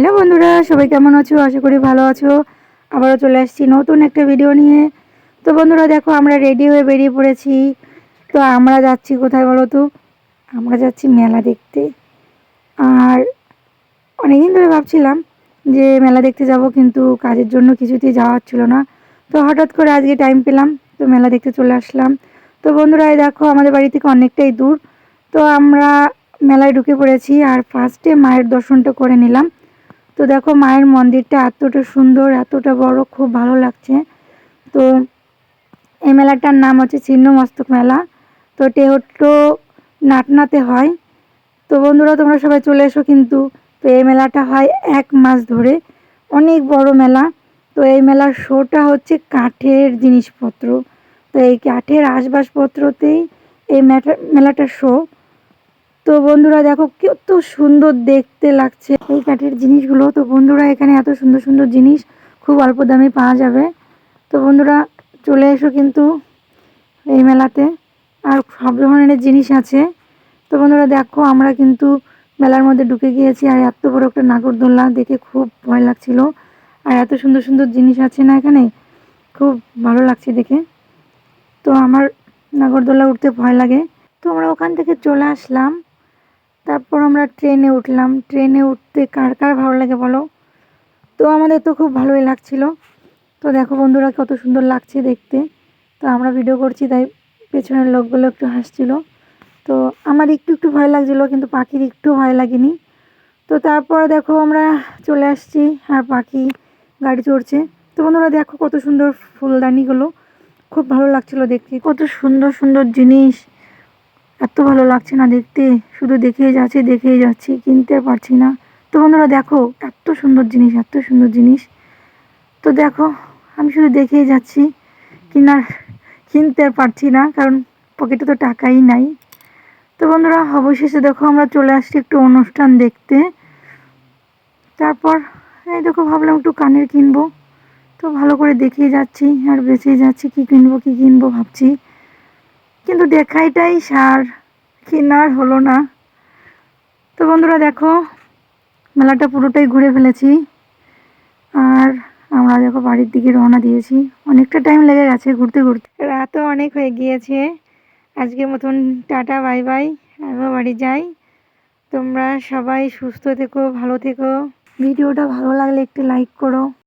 Hello বন্ধুরা, সবাই কেমন আছো? আশা করি ভালো আছো। আবারও চলে আসছি নতুন একটা ভিডিও নিয়ে। তো বন্ধুরা, দেখো আমরা রেডি হয়ে বেরিয়ে পড়েছি। তো আমরা যাচ্ছি কোথায় বলো তো? আমরা যাচ্ছি মেলা দেখতে। আর অনেকদিন ধরে ভাবছিলাম যে মেলা দেখতে যাব, কিন্তু কাজের জন্য কিছুতেই যাওয়া হচ্ছিল না। তো হঠাৎ করে আজকে টাইম পেলাম, তো মেলা দেখতে চলে আসলাম। তো বন্ধুরা দেখো আমাদের বাড়ি থেকে অনেকটাই দূর। তো আমরা মেলায় ঢুকে পড়েছি, আর ফার্স্টে মায়ের দর্শনটা করে নিলাম। তো দেখো মায়ের মন্দিরটা এতটা সুন্দর, এতটা বড়, খুব ভালো লাগছে। তো এই মেলাটার নাম হচ্ছে ছিন্নমস্তক মেলা। তো টেহট্টো নাটনাতে হয়। তো বন্ধুরা, তোমরা সবাই চলে এসো কিন্তু। তো এই মেলাটা হয় এক মাস ধরে। অনেক বড় মেলা। তো এই মেলার শোটা হচ্ছে কাঠের জিনিসপত্র। তো এই কাঠের আসবাসপত্রতেই এই মেলাটার শো। তো বন্ধুরা দেখো কত সুন্দর দেখতে লাগছে। এই কাঠের জিনিসগুলো, তো বন্ধুরা এখানে এত সুন্দর সুন্দর জিনিস খুব অল্প দামে পাওয়া যাবে। তো বন্ধুরা চলে এসো কিন্তু এই মেলাতে, আর সব ধরনের জিনিস আছে। তো বন্ধুরা দেখো আমরা কিন্তু মেলার মধ্যে ঢুকে গিয়েছি, আর এত বড় একটা নাগরদোল্লা দেখে খুব ভয় লাগছিল। আর এত সুন্দর সুন্দর জিনিস আছে না এখানে? খুব ভালো লাগছে দেখে। তো আমার নাগরদোল্লা উঠতে ভয় লাগে। তো আমরা ওখান থেকে চলে আসলাম। তারপর আমরা ট্রেনে উঠলাম। ট্রেনে উঠতে কার কার ভালো লাগে বলো? তো আমাদের তো খুব ভালোই লাগছিল। তো দেখো বন্ধুরা কত সুন্দর লাগছে দেখতে। তো আমরা ভিডিও করছি, তাই পেছনের লোকগুলো একটু হাসছিল। তো আমার একটু একটু ভয় লাগছিল, কিন্তু পাখির একটু ভয় লাগেনি। তো তারপর দেখো আমরা চলে আসছি আর পাখি গাড়ি চড়ছে। তো বন্ধুরা দেখো কত সুন্দর ফুলদানিগুলো। খুব ভালো লাগছিল দেখতে। কত সুন্দর সুন্দর জিনিস। এত ভালো লাগছে না দেখতে। শুধু দেখেই যাচ্ছি দেখেই যাচ্ছি, কিনতে পারছি না। তো বন্ধুরা দেখো, এত সুন্দর জিনিস, এত সুন্দর জিনিস। তো দেখো, আমি শুধু দেখেই যাচ্ছি, কিনার, কিনতে পারছি না, কারণ পকেটে তো টাকাই নাই। তো বন্ধুরা, অবশেষে দেখো, আমরা চলে আসছি একটু অনুষ্ঠান দেখতে। তারপর, এই দেখো, ভাবলাম একটু কানের কিনবো। তো ভালো করে দেখিয়ে যাচ্ছি, আর বেঁচেই যাচ্ছি, কি কিনবো কি কিনবো ভাবছি। কিন্তু দেখাইটাই সার। কেনার হলো না। তো বন্ধুরা দেখো, মেলাটা পুরোটাই ঘুরে ফেলেছি। আর আমরা দেখো বাড়ির দিকে রওনা দিয়েছি। অনেকটা টাইম লেগে গেছে ঘুরতে ঘুরতে। রাতও অনেক হয়ে গিয়েছে। আজকের মতন টাটা বাই বাই আমিও বাড়ি যাই। তোমরা সবাই সুস্থ থেকো, ভালো থেকো। ভিডিওটা ভালো লাগলে একটু লাইক করো।